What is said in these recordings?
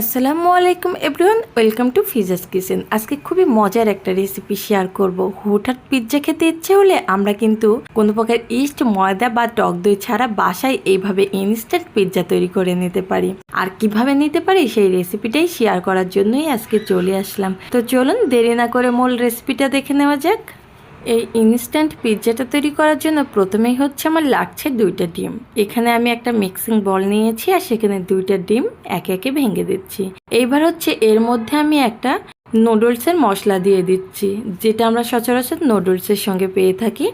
আসসালামু আলাইকুম everyone, welcome to Fiza's kitchen. আজকে খুবই মজার একটা রেসিপি শেয়ার করব। হুটহাট পিৎজা খেতে ইচ্ছে হলে আমরা কিন্তু কোনো প্রকার ইস্ট ময়দা বা টক দই ছাড়া বাসায় এইভাবে ইনস্ট্যান্ট পিৎজা তৈরি করে নিতে পারি। আর কীভাবে নিতে পারি সেই রেসিপিটাই শেয়ার করার জন্যই আজকে চলে আসলাম। তো চলুন দেরি না করে মূল রেসিপিটা দেখে নেওয়া যাক। এই ইনস্ট্যান্ট পিৎজাটা তৈরি করার জন্য প্রথমেই হচ্ছে আমার লাগছে দুইটা ডিম। এখানে আমি একটা মিক্সিং বল নিয়েছি আর সেখানে দুইটা ডিম একে একে ভেঙে দিচ্ছি। এইবার হচ্ছে এর মধ্যে আমি একটা নুডলসের মশলা দিয়ে দিচ্ছি, যেটা আমরা সচরাচর নুডলসের সঙ্গে পেয়ে থাকি।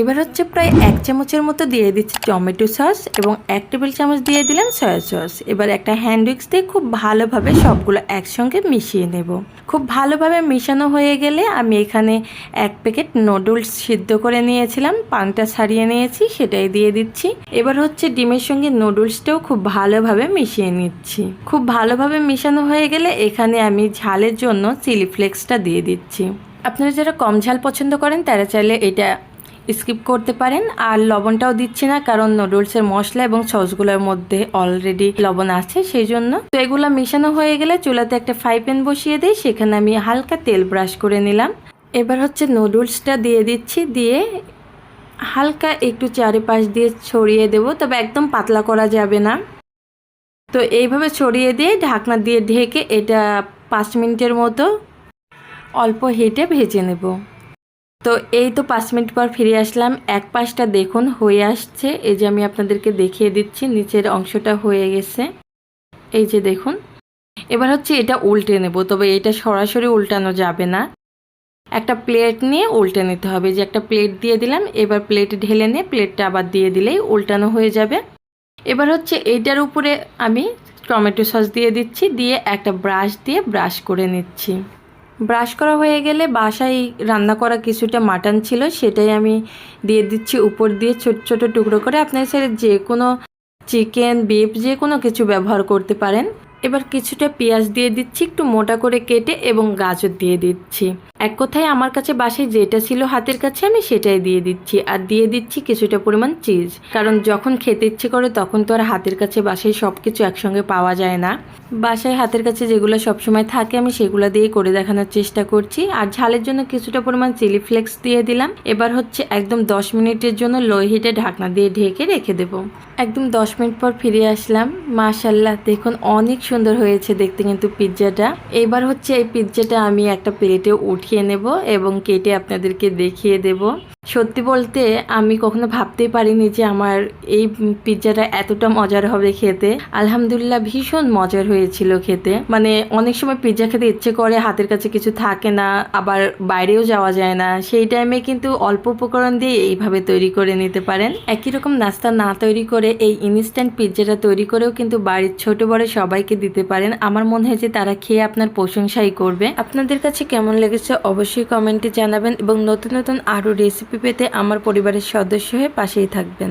এবার হচ্ছে প্রায় এক চামচের মতো দিয়ে দিচ্ছি টমেটো সস এবং এক টেবিল চামচ দিয়ে দিলাম সয়া সস। এবার একটা হ্যান্ড উইক্স দিয়ে খুব ভালোভাবে সবগুলো একসঙ্গে মিশিয়ে নেব। খুব ভালোভাবে মিশানো হয়ে গেলে আমি এখানে এক প্যাকেট নুডলস সিদ্ধ করে নিয়েছিলাম, পানটা ছাড়িয়ে নিয়েছি, সেটাই দিয়ে দিচ্ছি। এবার হচ্ছে ডিমের সঙ্গে নুডলসটাও খুব ভালোভাবে মিশিয়ে নিচ্ছি। খুব ভালোভাবে মিশানো হয়ে গেলে এখানে আমি ঝালের জন্য চিলি ফ্লেক্সটা দিয়ে দিচ্ছি। আপনারা যারা কম ঝাল পছন্দ করেন, তারা চাইলে এটা স্কিপ করতে পারেন। আর লবণটাও দিচ্ছি না, কারণ নুডলসের মশলা এবং সসগুলোর মধ্যে অলরেডি লবণ আছে সেই জন্য তো এগুলো মেশানো হয়ে গেলে চুলাতে একটা ফ্রাই প্যান বসিয়ে দিই, সেখানে আমি হালকা তেল ব্রাশ করে নিলাম। এবার হচ্ছে নুডলসটা দিয়ে দিচ্ছি, দিয়ে হালকা একটু চারিপাশ দিয়ে ছড়িয়ে দেব, তবে একদম পাতলা করা যাবে না। তো এইভাবে ছড়িয়ে দিয়ে ঢাকনা দিয়ে ঢেকে এটা পাঁচ মিনিটের মতো অল্প হিটে ভেজে নেব। তো এই তো পাঁচ মিনিট পর ফিরে আসলাম। এক পাশটা দেখুন, হয়ে আসছে। এই যে আমি আপনাদেরকে দেখিয়ে দিচ্ছি, নিচের অংশটা হয়ে গেছে। এই যে দেখুন। এবার হচ্ছে এটা উল্টে নেব, তবে এটা সরাসরি উল্টানো যাবে না। একটা প্লেট নিয়ে উল্টে নিতে হবে। যে একটা প্লেট দিয়ে দিলাম, এবার প্লেট ঢেলে নিয়ে প্লেটটা আবার দিয়ে দিলেই উল্টানো হয়ে যাবে। এবার হচ্ছে এইটার উপরে আমি টমেটো সস দিয়ে দিচ্ছি, দিয়ে একটা ব্রাশ দিয়ে ব্রাশ করে নিচ্ছি। ব্রাশ করা হয়ে গেলে বাসায় রান্না করা কিছুটা মাটন ছিল, সেটাই আমি দিয়ে দিচ্ছি উপর দিয়ে ছোট ছোট টুকরো করে। আপনার সাথে যে কোনো চিকেন বিফ যে কোনো কিছু ব্যবহার করতে পারেন। এবার কিছুটা পেঁয়াজ দিয়ে দিচ্ছি, একটু মোটা করে কেটে এবং গাজর দিয়ে দিচ্ছি। এক কথায় আমার কাছে বাসায় যেটা ছিল হাতের কাছে আমি সেটাই দিয়ে দিচ্ছি আর দিয়ে দিচ্ছি কিছুটা পরিমাণ চিজ। কারণ যখন খেতে ইচ্ছে করে তখন তো আর হাতের কাছে বাসায় সব কিছু একসঙ্গে পাওয়া যায় না। বাসায় হাতের কাছে যেগুলো সবসময় থাকে আমি সেগুলো দিয়ে করে দেখানোর চেষ্টা করছি। আর ঝালের জন্য কিছুটা পরিমাণ চিলি ফ্লেক্স দিয়ে দিলাম। এবার হচ্ছে একদম দশ মিনিটের জন্য লো হিটে ঢাকনা দিয়ে ঢেকে রেখে দেবো। একদম দশ মিনিট পর ফিরে আসলাম। মাশাল্লাহ দেখুন অনেক সুন্দর হয়েছে দেখতে কিন্তু পিৎজাটা এবার হচ্ছে এই পিৎজাটা আমি একটা প্লেটে উঠিয়ে নেব এবং কেটে আপনাদেরকে দেখিয়ে দেব। সত্যি বলতে আমি কখনো ভাবতেই পারিনি যে আমার এই পিৎজাটা এতটা মজার হবে খেতে। আলহামদুলিল্লাহ ভীষণ মজার হয়েছিল খেতে। মানে অনেক সময় পিৎজা খেতে ইচ্ছে করে, হাতের কাছে কিছু থাকে না, আবার বাইরেও যাওয়া যায় না। সেই টাইমে কিন্তু অল্প উপকরণ দিয়ে এইভাবে তৈরি করে নিতে পারেন। একই রকম নাস্তা না তৈরি করে এই ইনস্ট্যান্ট পিৎজাটা তৈরি করেও কিন্তু বাড়ির ছোট বড় সবাইকে দিতে পারেন। আমার মনে হয় যে তারা খেয়ে আপনার প্রশংসাই করবে। আপনাদের কাছে কেমন লেগেছে অবশ্যই কমেন্টে জানাবেন এবং নতুন নতুন আরও রেসিপি পেতে আমার পরিবারের সদস্য হয়ে পাশেই থাকবেন।